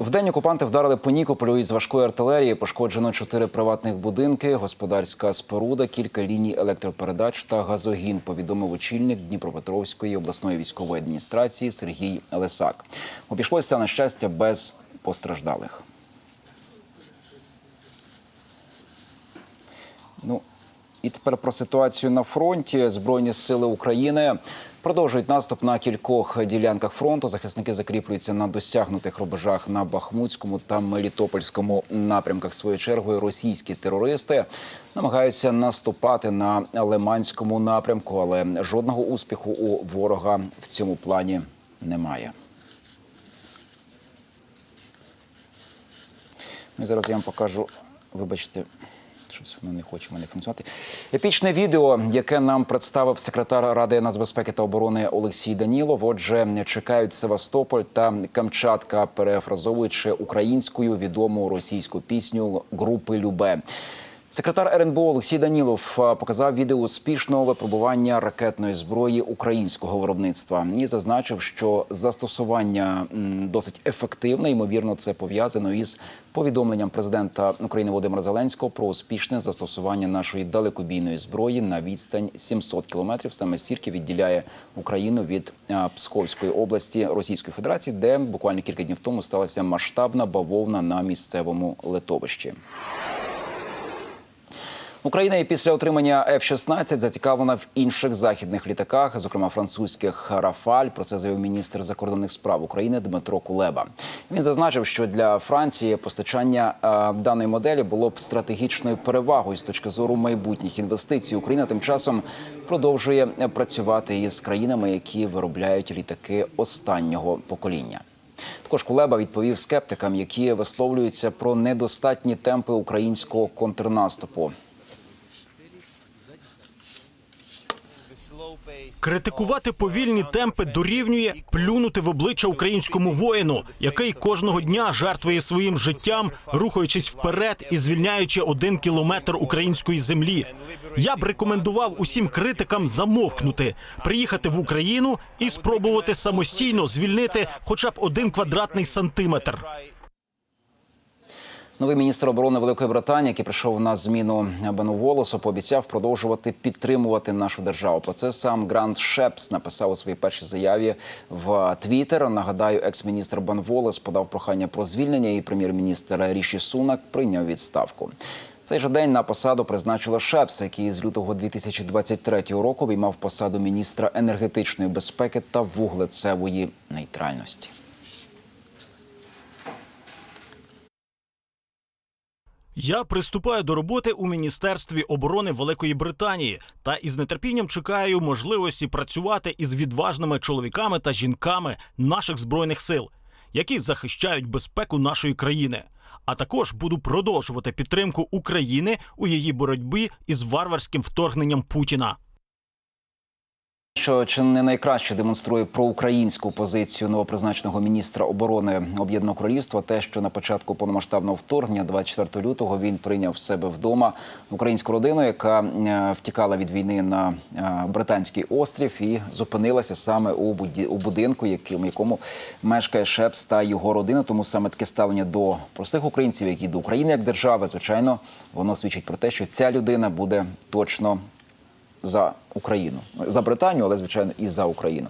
Вдень окупанти вдарили по Нікополю із важкої артилерії. Пошкоджено чотири приватних будинки, господарська споруда, кілька ліній електропередач та газогін. Повідомив очільник Дніпропетровської обласної військової адміністрації Сергій Лесак. Обійшлося на щастя без постраждалих. Ну і тепер про ситуацію на фронті. Збройні сили України продовжують наступ на кількох ділянках фронту. Захисники закріплюються на досягнутих рубежах на Бахмутському та Мелітопольському напрямках. Своєю чергою російські терористи намагаються наступати на Лиманському напрямку, але жодного успіху у ворога в цьому плані немає. Ну зараз я вам покажу. Вибачте, щось воно не хоче мене функціонувати. Епічне відео, яке нам представив секретар Ради нацбезпеки та оборони Олексій Данілов. Отже, чекають Севастополь та Камчатка, перефразовуючи українською відому російську пісню групи Любе. Секретар РНБО Олексій Данілов показав відео успішного випробування ракетної зброї українського виробництва і зазначив, що застосування досить ефективне. Ймовірно, це пов'язано із повідомленням президента України Володимира Зеленського про успішне застосування нашої далекобійної зброї на відстань 700 кілометрів. Саме стільки відділяє Україну від Псковської області Російської Федерації, де буквально кілька днів тому сталася масштабна бавовна на місцевому литовищі. Україна і після отримання F-16 зацікавлена в інших західних літаках, зокрема французьких Рафаль. Про це заявив міністр закордонних справ України Дмитро Кулеба. Він зазначив, що для Франції постачання е, даної моделі було б стратегічною перевагою з точки зору майбутніх інвестицій. Україна тим часом продовжує працювати із країнами, які виробляють літаки останнього покоління. Також Кулеба відповів скептикам, які висловлюються про недостатні темпи українського контрнаступу. Критикувати повільні темпи дорівнює плюнути в обличчя українському воїну, який кожного дня жертвує своїм життям, рухаючись вперед і звільняючи один кілометр української землі. Я б рекомендував усім критикам замовкнути, приїхати в Україну і спробувати самостійно звільнити хоча б один квадратний сантиметр. Новий міністр оборони Великої Британії, який прийшов на зміну Бену Волосу, пообіцяв продовжувати підтримувати нашу державу. Про це сам Грант Шепс написав у своїй першій заяві в Твіттер. Нагадаю, екс-міністр Бен Волес подав прохання про звільнення, і прем'єр-міністр Ріші Сунак прийняв відставку. Цей же день на посаду призначили Шепса, який з лютого 2023 року обіймав посаду міністра енергетичної безпеки та вуглецевої нейтральності. Я приступаю до роботи у міністерстві оборони Великої Британії та із нетерпінням чекаю можливості працювати із відважними чоловіками та жінками наших збройних сил, які захищають безпеку нашої країни. А також буду продовжувати підтримку України у її боротьбі із варварським вторгненням Путіна. Що чи не найкраще демонструє проукраїнську позицію новопризначеного міністра оборони Об'єднаного Королівства, те, що на початку повномасштабного вторгнення, 24 лютого, він прийняв себе вдома українську родину, яка е, втікала від війни на е, британський острів і зупинилася саме у будинку, яким якому мешкає Шепс та його родина. Тому саме таке ставлення до простих українців, які до України як держави, звичайно, воно свідчить про те, що ця людина буде точно за Україну за Британію, але звичайно і за Україну.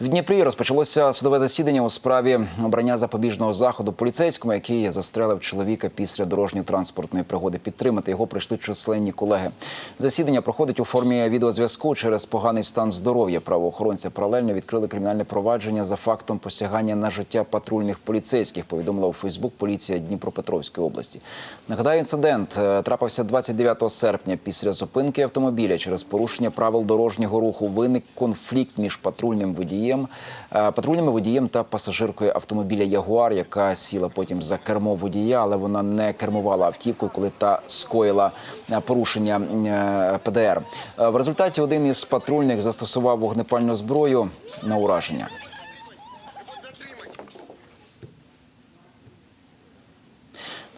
В Дніпрі розпочалося судове засідання у справі обрання запобіжного заходу поліцейському, який застрелив чоловіка після дорожньо-транспортної пригоди. Підтримати його прийшли численні колеги. Засідання проходить у формі відеозв'язку через поганий стан здоров'я. Правоохоронці паралельно відкрили кримінальне провадження за фактом посягання на життя патрульних поліцейських. Повідомила у Фейсбук поліція Дніпропетровської області. Нагадаю, інцидент е, трапився 29 серпня після зупинки автомобіля через порушення правил дорожнього руху. Виник конфлікт між патрульним водієм, е, патрульним водієм та пасажиркою автомобіля Ягуар, яка сіла потім за кермо водія, але вона не кермувала автівкою, коли та скоїла е, порушення е, ПДР. В результаті один із патрульних застосував вогнепальну зброю на ураження.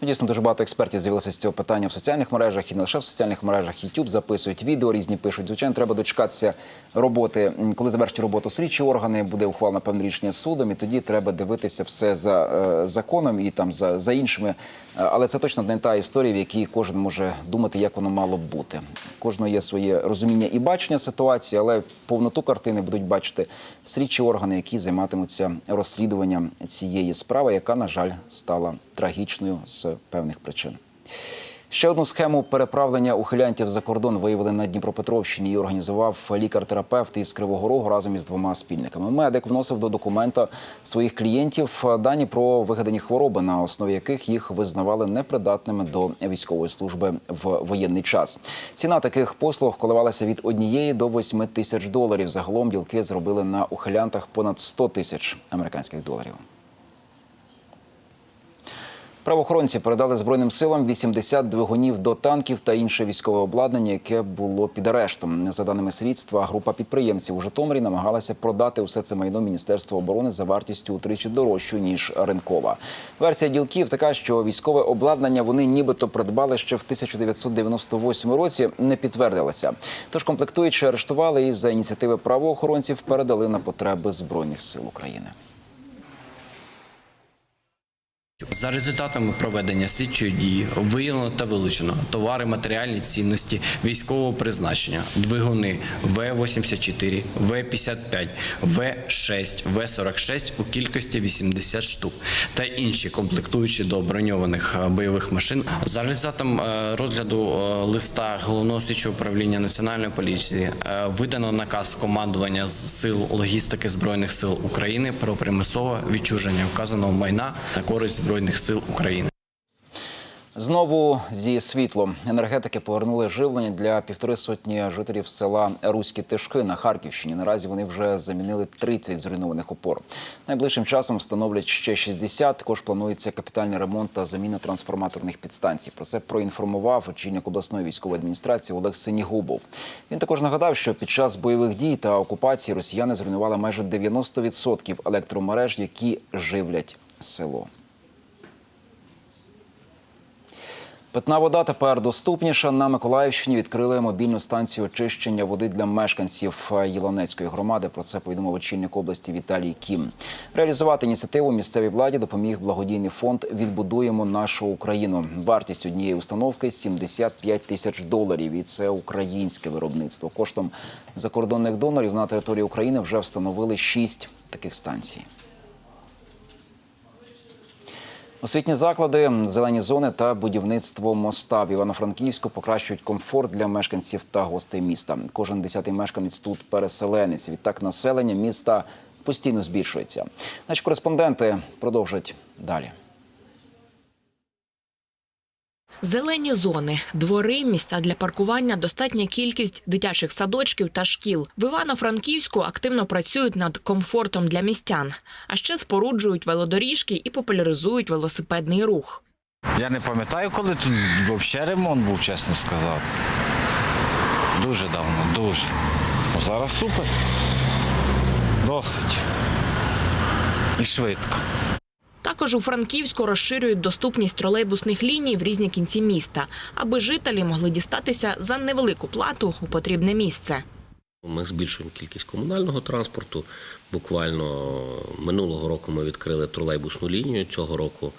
Ну, Дійсно, дуже багато експертів з'явилося з цього питання в соціальних мережах і не лише в соціальних мережах. YouTube записують відео, різні пишуть. Звичайно, треба дочекатися роботи. Коли завершать роботу слідчі органи, буде ухвалено певне рішення судом, і тоді треба дивитися все за е, законом і там за, за іншими. Е, Але це точно не та історія, в якій кожен може думати, як воно мало б бути. Кожного є своє розуміння і бачення ситуації, але повноту картини будуть бачити слідчі органи, які займатимуться розслідуванням цієї справи, яка, на жаль, стала трагічною з певних причин. Ще одну схему переправлення ухилянтів за кордон виявили на Дніпропетровщині і організував лікар-терапевт із Кривого Рогу разом із двома спільниками. Медик вносив до документа своїх клієнтів дані про вигадані хвороби, на основі яких їх визнавали непридатними до військової служби в воєнний час. Ціна таких послуг коливалася від однієї до восьми тисяч доларів. Загалом ділки зробили на ухилянтах понад 100 тисяч американських доларів. Правоохоронці передали збройним силам 80 двигунів до танків та інше військове обладнання, яке було під арештом. За даними слідства, група підприємців у Житомирі намагалася продати усе це майно Міністерства оборони за вартістю утричі дорожчу ніж ринкова. Версія ділків така, що військове обладнання вони нібито придбали ще в 1998 році, не підтвердилася. Тож комплектуючи арештували і за ініціативи правоохоронців передали на потреби збройних сил України. За результатами проведення слідчої дії виявлено та вилучено товари матеріальні цінності військового призначення, двигуни В-84, В-55, В-6, В-46 у кількості 80 штук та інші комплектуючі до броньованих е, бойових машин. За результатом е, розгляду е, листа головного слідчого управління національної поліції видано наказ командування сил логістики збройних сил України про примусове відчуження вказаного майна на користь збройних сил України. Знову зі світлом енергетики повернули живлення для півтори сотні жителів села Руські Тишки на Харківщині. Наразі вони вже замінили 30 зруйнованих опор. Найближчим часом встановлять ще 60. Також планується капітальний ремонт та заміна трансформаторних підстанцій. Про це проінформував очільник обласної військової адміністрації Олег Синігубов. Він також нагадав, що під час бойових дій та окупації росіяни зруйнували майже 90% електромереж, які живлять село. Питна вода тепер доступніша. На Миколаївщині відкрили мобільну станцію очищення води для мешканців Єланецької громади. Про це повідомив очільник області Віталій Кім. Реалізувати ініціативу місцевій владі допоміг благодійний фонд Відбудуємо нашу Україну. Вартість однієї установки 75 тисяч доларів. І це українське виробництво. Коштом закордонних донорів на території України вже встановили шість таких станцій. Освітні заклади, зелені зони та будівництво моста в Івано-Франківську покращують комфорт для мешканців та гостей міста. Кожен десятий мешканець тут переселенець. Відтак населення міста постійно збільшується. Наші кореспонденти продовжать далі. Зелені зони, двори, місця для паркування, достатня кількість дитячих садочків та шкіл. В Івано-Франківську активно працюють над комфортом для містян, а ще споруджують велодоріжки і популяризують велосипедний рух. Я не пам'ятаю, коли тут взагалі ремонт був, чесно сказати. Дуже давно, дуже. Зараз супер. Досить. І швидко. Також у Франківську розширюють доступність тролейбусних ліній в різні кінці міста, аби жителі могли дістатися за невелику плату у потрібне місце. Ми збільшуємо кількість комунального транспорту. Буквально минулого року ми відкрили тролейбусну лінію. Цього року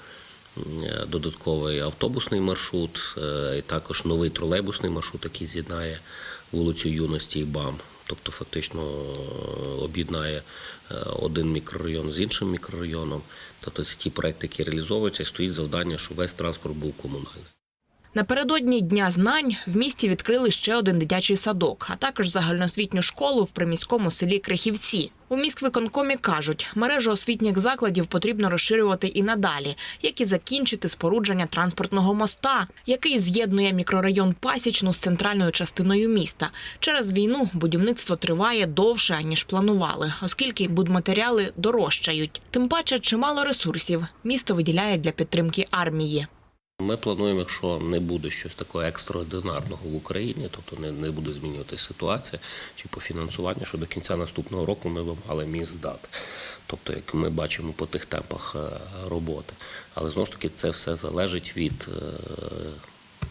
додатковий автобусний маршрут, е, і також новий тролейбусний маршрут, який з'єднає вулицю Юності і БАМ. Тобто фактично е, об'єднає е, один мікрорайон з іншим мікрорайоном. Тобто це ті проекти, які реалізовуються, і стоїть завдання, щоб весь транспорт був комунальний. Напередодні Дня знань в місті відкрили ще один дитячий садок, а також загальноосвітню школу в приміському селі Крихівці. У міськвиконкомі кажуть, мережу освітніх закладів потрібно розширювати і надалі, як і закінчити спорудження транспортного моста, який з'єднує мікрорайон Пасічну з центральною частиною міста. Через війну будівництво триває довше ніж планували, оскільки будматеріали дорожчають. Тим паче, чимало ресурсів місто виділяє для підтримки армії. Ми плануємо, якщо не буде щось такого екстраординарного в Україні, тобто не, не буде змінюватися ситуація чи по фінансуванню, що до кінця наступного року ми б мали міст здати. тобто як ми бачимо по тих темпах е, роботи. Але знову ж таки це все залежить від е,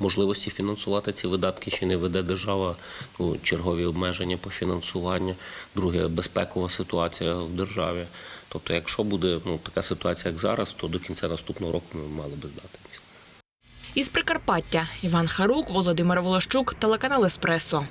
можливості фінансувати ці видатки, чи не веде держава ну, чергові обмеження по фінансуванню. Друге, безпекова ситуація в державі. Тобто, якщо буде ну, така ситуація, як зараз, то до кінця наступного року ми мали би здати. Із Прикарпаття Іван Харук, Володимир Волощук, телеканал Еспресо.